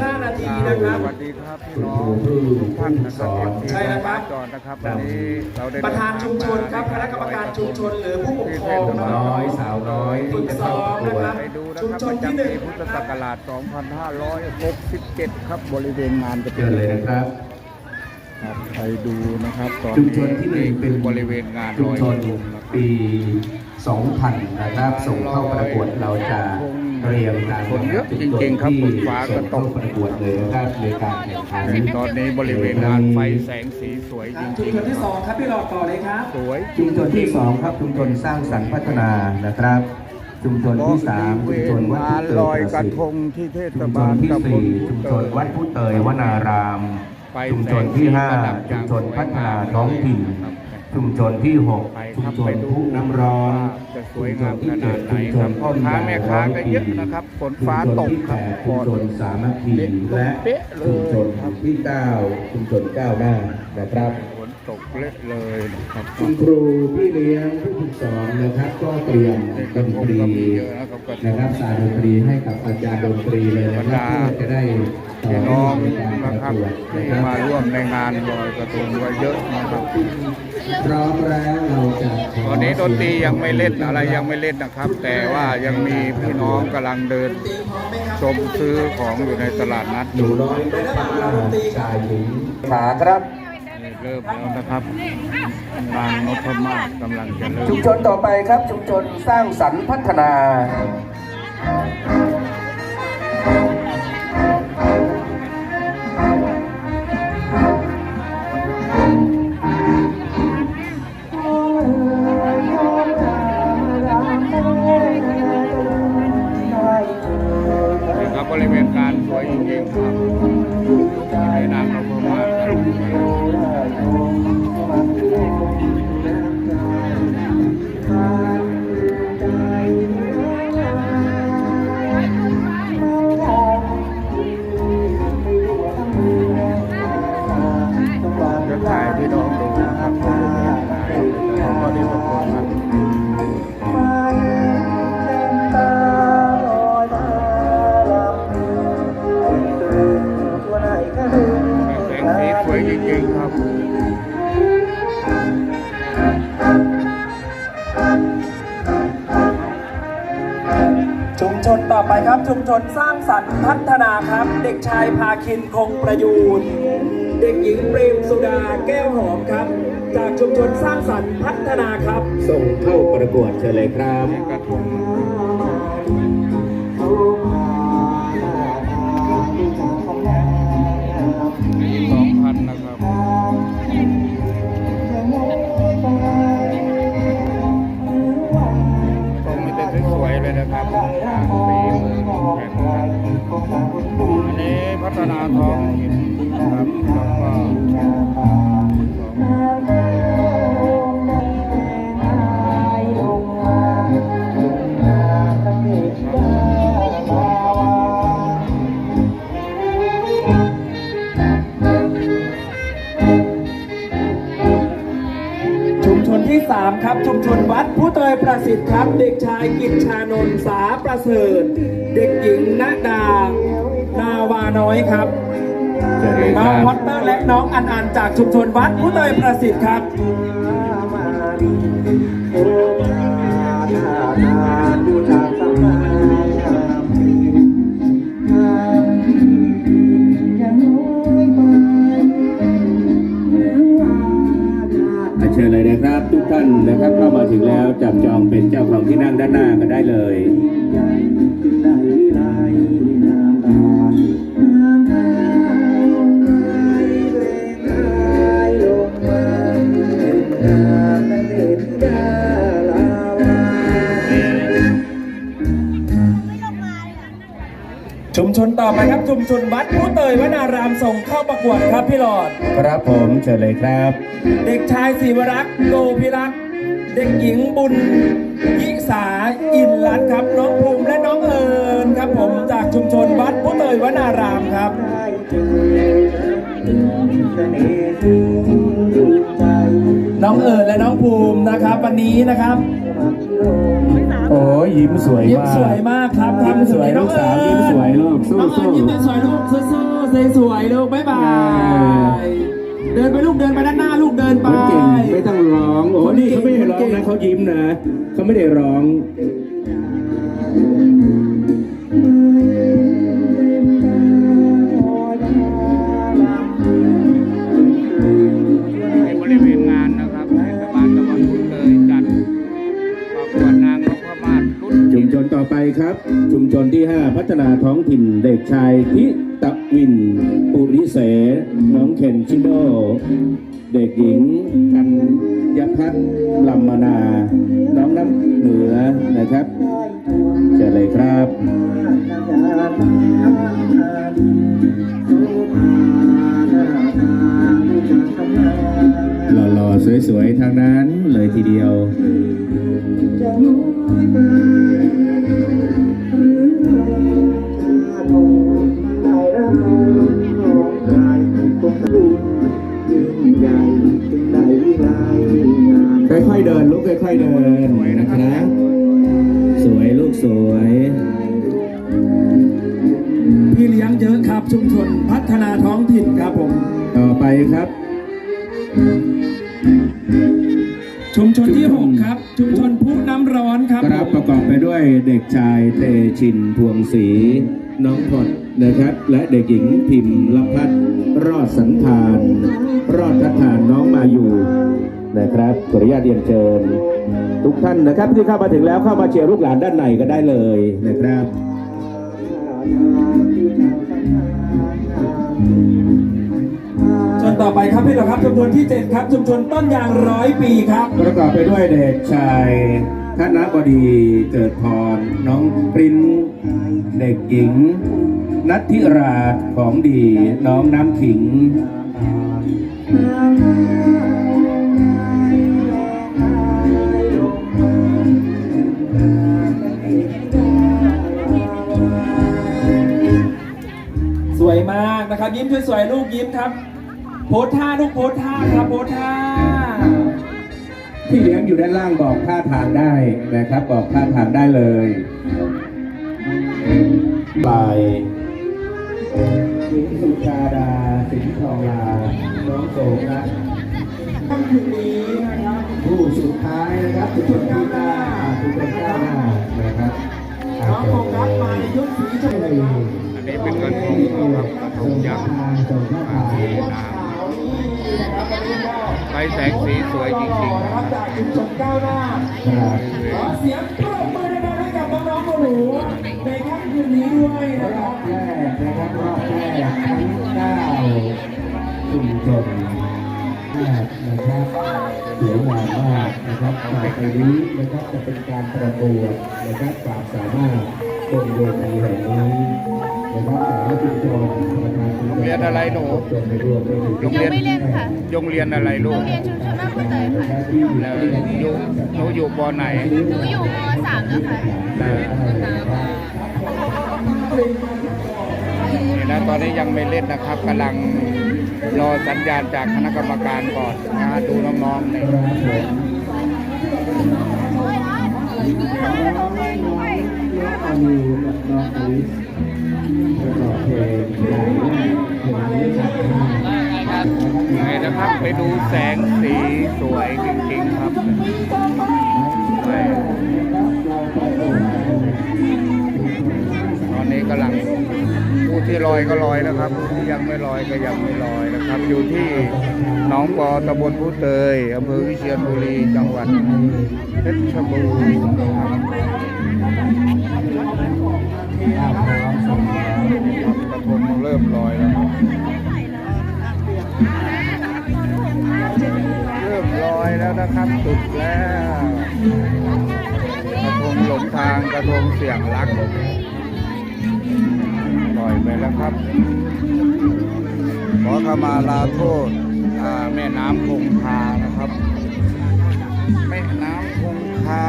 5 นาทีนะครับ สวัสดีครับพี่น้องทุกท่านนะครับใช่แล้วครับ จอนนะครับวันนี้เราได้ประธานชุมชนครับคณะกรรมการชุมชนหรือผู้ปกครองที่เทศบาลน้น้อยสาวน้อยฝึกซ้อมนะครับไปดูนะชุมครับชปนระที่จำหนึ่ปีงพุทธศักราช 2567 ครับบริเวณงานจะเป็เชินญเลยนะครับ ครับไปดูนะครับตอนชุมชนที่หนึ่งเป็นบริเวณงานชุลมอยชกนระทงนะครับ ปี 2000 นะครับ ส่งเข้าประกวดเราจะ เรียงการคนเยอะจริงๆครับที่ฝนฟ้าก็ส่งตเข้ากประกวดเลยนะครับในการแข่งขันตอนนี้บริเวณงานไฟแสงสีสวยจชุมริงชนที่สองครับพี่หลอดต่อเลยครับๆสวยชุมชนที่สองครับชุมชนสร้างสรรค์พัฒนานะครับชุมชนที่สามชุมชนวัดงาพุนเตลอยยกระทงที่เทศชุมชบานลที่ตำบลสี่ชุมชนวัดพุเตยวนารามไปชุมชนที่ห้าแสงสีชุมชนพัฒนาประดับท้องถิ่นครับ ชุมชนที่หกไปชุคมรับชไปนดูผู้น้ำร้อนจะสวยงามขนาดไหนครับพ่อค้าแม่ค้าก็เยอะนะครับฝนฟ้าตกครับชุมชนสามัคคีและเป๊ะเลยชุมชนที่เก้าชุมชนก้าวหน้านะครับฝนตกเละเลยนะครับคุณครูพี่เลี้ยงผู้ฝึกสอนนะครับ ก็เตรียมเด็กดกระนทงตรีก็มีเยอะนะครับกระทงนะครับสายดนตรีให้กับอาจารย์ดนตรีเลยนะครับเพื่อจะได้ต่ พี่อน้องในการปนะระครับกวดที่นะครับมาร่วมในงานลอยกระทงก็เยอะนะครับพร้อมแล้วเราจะขตอนนี้ดนตรียังไม่เล่นอะไรยังไม่เล่นนะครับ แต่ว่ายังมีพี่น้องกำลังเดินชมซื้อของอยู่ในตลาดนัดหนูน้อยชายหญิงขาครับนี่เริ่มแล้วนะครับงานนพมาศกำลังจะเริ่มชุมชนต่อไปครับชุมชนสร้างสรรค์พัฒนา ชุมชนสร้างสรรค์พัฒนาครับ เด็กชายพาคินคงประยูน เด็กหญิงเปรมสุดาแก้วหอมครับ จากชุมชนสร้างสรรค์พัฒนาครับ ส่งเข้าประกวดเชิญเลยครับกระทง อันนี้พัฒนาท้องถิ่นนะครับแล้วก็ 3ครับ ชุมชนวัดผู้เตยประสิทธิ์ครับ เด็กชายกิจชานนท์สาประเสริฐ เด็กหญิงณดานาวาน้อยครับเชิญเลยคน้องรับพอตเตอร์และน้องอันอันจากชุมชนวัดผู้เตยประสิทธิ์ครับ ทุกท่านนะครับเข้ามาถึงแล้วจับจองเป็นเจ้าของที่นั่งด้านหน้ากันได้เลย ชุมชนวัดผู้เตยวนารามส่งเข้าประกวดครับพี่หลอด ครับผมเชิญเลยครับ เด็กชายศิวรักษ์โกพิรักษ์เด็กหญิงบุญยิสาอินรัตน์ครับน้องภูมิและน้องเอิญครับ ผมจากชุมชนวัดผู้เตยวนารามครับ น้องเอิญและน้องภูมินะครับ วันนี้นะครับ โอ้ยยิ้มสวยยิ้มมากสวยมากครับยิ้มสวยลูกสาวยิ้มสวยลูกสู้น้องเอิญสู้ยิ้มสวยลูกสู้ๆสวยๆลูกบ๊ายบาย เดินไปลูกเดินไปด้านหน้าลูกเดินไปคนเก่งไม่ต้องร้องโอ้นี่เขาไม่ได้ร้องนะเขายิ้มนะเขาไม่ได้ร้อง อไปครับ ชุมชนที่ 5 พัฒนาท้องถิ่นเด็กชายพิตะวิน ปุริเส น้องเคนชิโนเด็กหญิงกันยพัฒน์ลำมนา น้องน้ำเหนือนะครับเชิญเลยครับหล่อๆ สวยๆ ทางนั้นเลยทีเดียว ค่อยๆเดินลูกค่อยๆเดินนะครับ สวยลูกสวย พี่เลี้ยงเยอะครับชุมชนพัฒนาท้องถิ่นครับผมต่อไปครับ ชุมชนที่หกครับ ชุมชนผู้น้ำร้อนครับครับประกอบไปด้วยเด็กชายเตชินพวงศรีน้องพดนะครับ และเด็กหญิงพิมพ์ละพัฒน์รอดสันธาน รอดทัฐานน้องมาอยู่ นะครับขออนุญาตเรียนเชิญ ทุกท่านนะครับที่เข้ามาถึงแล้วเข้ามาเชียร์ลูกหลานด้านในก็ได้เลยนะครับชนต่อไปครับพี่เหรอครับชุมชนที่เจ็ดครับชุมชนต้นยางร้อยปีครับ ประกอบไปด้วยเด็กชายธนบดีเกิดพร น้องปรินเด็กหญิง นัทธิราชของดี น้องน้ำขิง นะครับ ยิ้มสวยๆลูกยิ้มครับ โพสท่าลูกโพสท่าครับโพสท่าที่เลี้ยงอยู่ด้านล่างบอกท่าทางได้นะครับ บอกท่าทางได้เลยบายสิงสุชาดาสิงห์ทองลาน้องโสมนะค่ำคืนนี้นะครับผู้สุดท้ายนะครับทุกคนก้าวหน้าทุกคนก้าวหน้านะครับน้องโฟกัสมาในยุคสีชมพูอั นนี้เป็นกระทงครับกระทงยักษ์ส่งข้าวมาสารที่น้ขาวนี่นะครับวันนี้ก็ำไฟแสงสีสวยจริงๆนะครับจากชุมชนก้าวหน้าขอเสียงปรบมือดังๆให้กับน้องๆหนูในค่ำคืนนี้ด้วยนะครับแรกนะครับรอบแรกทั้งเก้าชุมชนแรกนะครับเสวยงามมากนะครับต่อไปนี้นะครับจะเป็นการประกวดนะครับความสามารถ บนเวทีแห่งนี้นะครับขอจุดจอประธานโรงเรียนอะไรหนู โรงยังเรียนไม่เล่นค่ะ โรงเรียนอะไรลูโรกงเรียนชุมชนบ้านคุณเตยค่ะ แล้วอยู่หนูอยู่ปอไหน หนูอยู่ม .3 แล้วค่ะ นี่นะตอนนี้ยังไม่เล่นนะครับกำลังรอสัญญาณจากคณะกรรมการก่อนนะฮะดูน้องๆเนี่ยอามีน้องอลิสประกอบเพลงใหญ่เพลงนี้ครับไงนะครับไปดูแสงสีสวยจริงๆครับไปตอนนี้กำลังผู้ที่ลอยก็ลอยนะครับผู้ที่ยังไม่ลอยก็ยังไม่ลอยนะครับ อยู่ที่หนองปอตำบลผู้เตยอำเภอวิเชียรบุรีจังหวัดเพชรบูรณ์ นะครับกระทงเริ่มลอยแล้วครับเริ่มลอยแล้วนะครับสุดแล้วกระทงหลงทางกระทงเสี่ยงรักลอยไปแล้วครับ ขอขมาลาโทษแม่น้ำคงคานะครับ แม่น้ำคงคา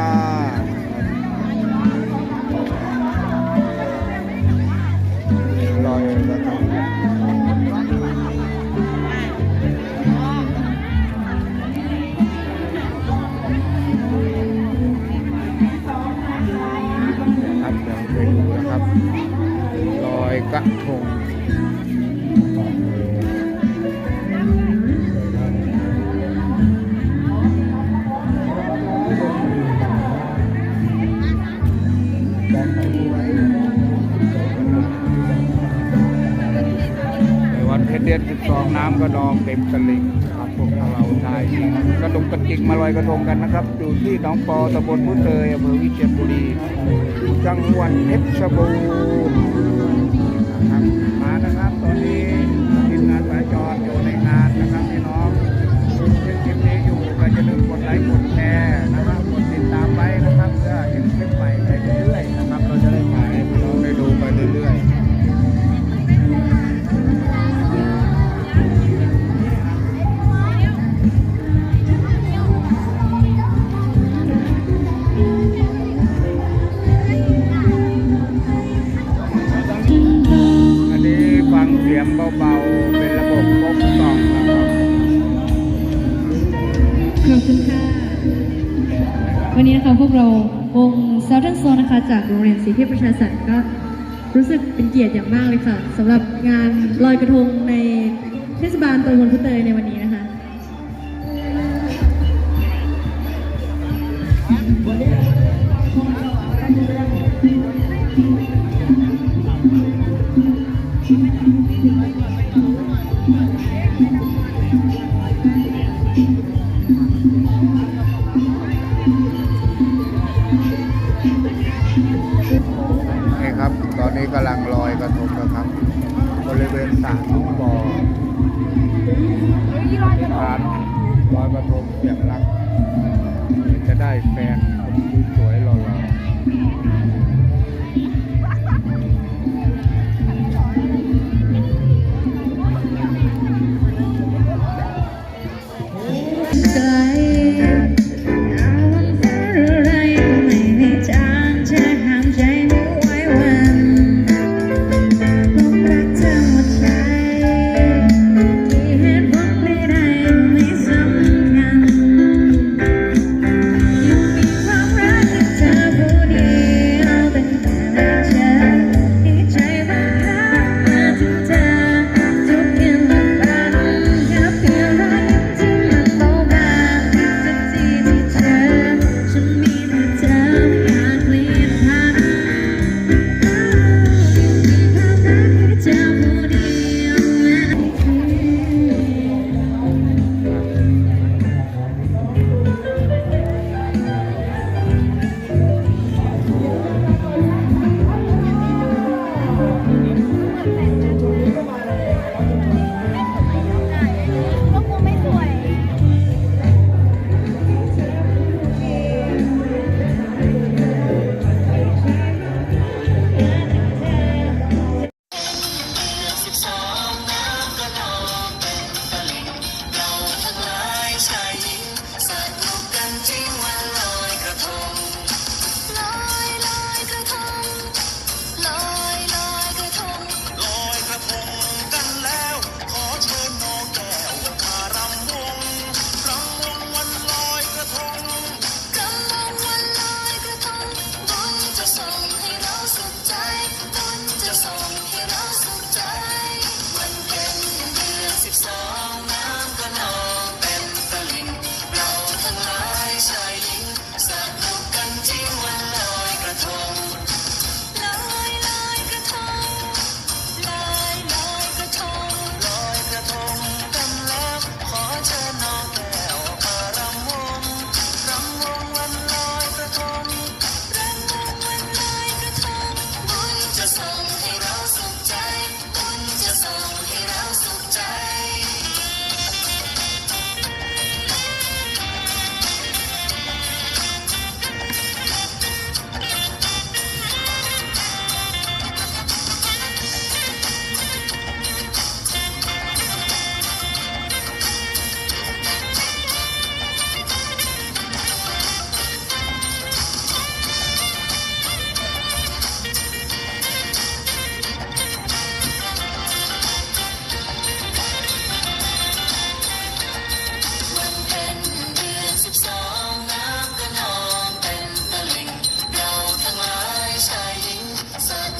อน12น้ำก็นองเต็มตลิ่งครับพวกเราชายกระดงกระจิกมาลอยกระทงกันนะครับอยู่ที่หนองปอตำบลพุเตยอำเภอวิเชียรบุรีจังหวัดเพชรบูรณ์นะครับมานะครับตอนนี้ เป็นเกียรติอย่างมากเลยค่ะสำหรับงานลอยกระทงในเทศบาลตำบลพุเตยในวันนี้นะคะ นี่ครับ ตอนนี้กำลังลอยกระทงนะครับ บริเวณสระน้องบ่อกานลอยกระทงเสียงรัก จะได้แฟนคนสวยๆหล่อๆ